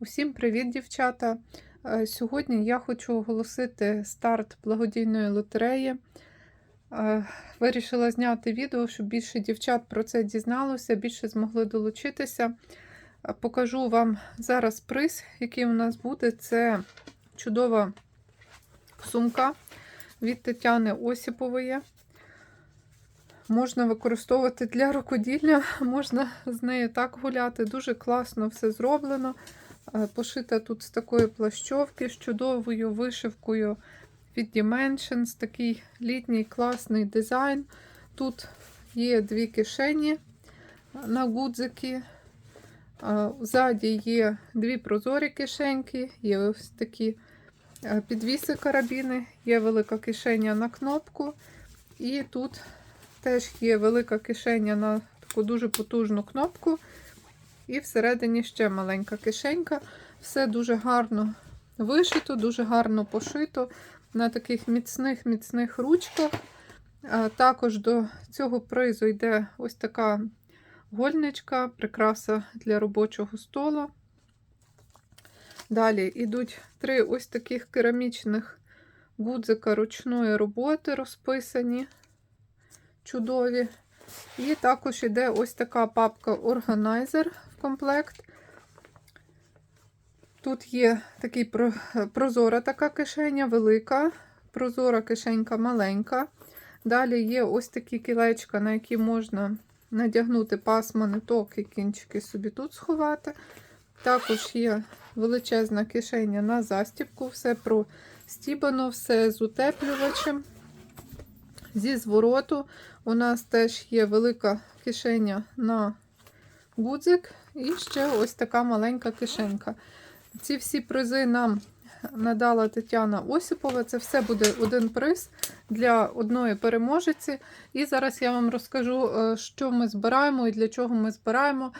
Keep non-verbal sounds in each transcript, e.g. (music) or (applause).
Усім привіт, дівчата! Е, Сьогодні я хочу оголосити старт благодійної лотереї. Е, Вирішила зняти відео, щоб більше дівчат про це дізналося, більше змогли долучитися. Е, Покажу вам зараз приз, який у нас буде. Це чудова сумка від Тетяни Осіпової. Можна використовувати для рукоділля, (laughs) можна з нею так гуляти. Дуже класно все зроблено. Е, Пошита тут з такої плащовки, з чудовою вишивкою від Dimensions. Такий літній класний дизайн. Тут є дві кишені на гудзики. Е, Ззаді є дві прозорі кишеньки, є ось такі е, підвіси карабіни, є велика кишеня на кнопку. І тут теж є велика кишеня на таку дуже потужну кнопку. І всередині ще маленька кишенька. Все дуже гарно вишито, дуже гарно пошито на таких міцних міцних ручках. Також до цього призу йде ось така гольничка, прикраса для робочого столу. Далі йдуть три ось таких керамічних гудзика ручної роботи, розписані, чудові. І також йде ось така папка органайзер комплект. Тут є такий прозора така кишеня, велика, прозора кишенька маленька. Далі є ось такі кілечка, на які можна надягнути пасма, ниток і кінчики собі тут сховати. Також є величезна кишеня на застібку, все простібано, все з утеплювачем. Зі звороту у нас теж є велика кишеня на гудзик і ще ось така маленька кишенька. Ці всі призи нам надала Тетяна Осіпова. Це все буде один приз для одної переможиці. І зараз я вам розкажу, е, що ми збираємо і для чого ми збираємо.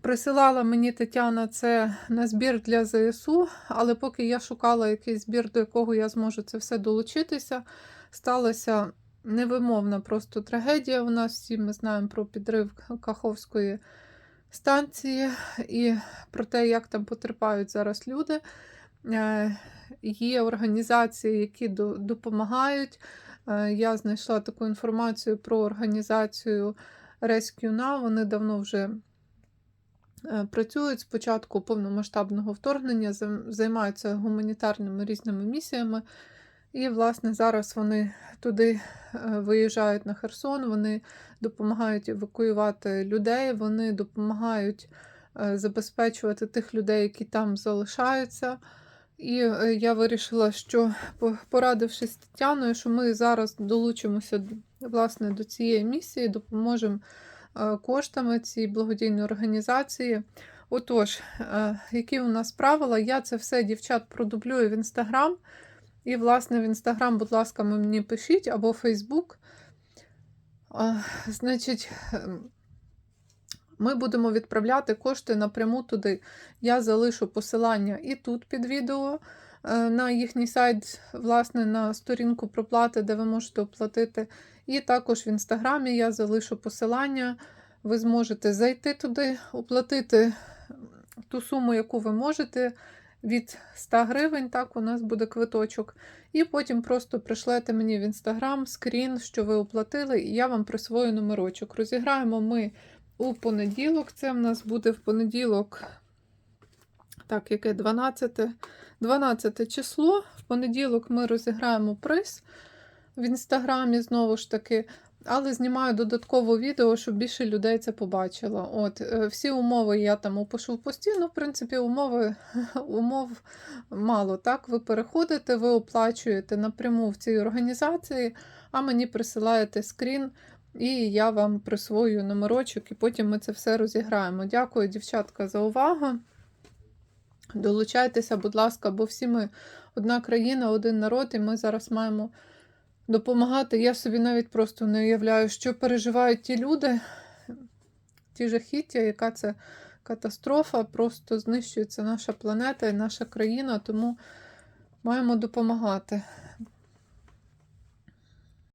Присилала мені Тетяна це на збір для ЗСУ, але поки я шукала якийсь збір, до якого я зможу це все долучитися, сталося невимовна просто трагедія. У нас всі ми знаємо про підрив Каховської станції і про те, як там потерпають зараз люди. Е, Є організації, які допомагають. Е, Я знайшла таку інформацію про організацію Rescue Now. Вони давно вже е, працюють спочатку повномасштабного вторгнення, займаються гуманітарними різними місіями. І, власне, зараз вони туди виїжджають на Херсон, вони допомагають евакуювати людей, вони допомагають забезпечувати тих людей, які там залишаються. І я вирішила, що порадившись з Тетяною, що ми зараз долучимося власне, до цієї місії, допоможемо коштами цій благодійної організації. Отож, які у нас правила? Я це все дівчат продублюю в інстаграм. І, власне, в інстаграм, будь ласка, мені пишіть або Фейсбук. Значить, ем, ми будемо відправляти кошти напряму туди. Я залишу посилання і тут під відео е, на їхній сайт, власне, на сторінку проплати, де ви можете оплатити. І також в інстаграмі я залишу посилання. Ви зможете зайти туди, оплатити ту суму, яку ви можете від 100 гривень, так, у нас буде квиточок. І потім просто пришлете мені в інстаграм скрін, що ви оплатили, і я вам присвою номерочок. Розіграємо ми у понеділок. Це в нас буде в понеділок, так, яке 12 12 число. В понеділок ми розіграємо приз в інстаграмі, знову ж таки. Але знімаю додаткове відео, щоб більше людей це побачило. От, е, Всі умови я там опишу постійно. В принципі, умови, (laughs) умов мало. так? Ви переходите, ви оплачуєте напряму в цій організації, а мені присилаєте скрін, і я вам присвою номерочок, і потім ми це все розіграємо. Дякую, дівчатка, за увагу. Долучайтеся, будь ласка, бо всі ми одна країна, один народ, і ми зараз маємо допомагати. Я собі навіть просто не уявляю, що переживають ті люди, ті жахіття, яка це катастрофа, просто знищується наша планета і наша країна, тому маємо допомагати.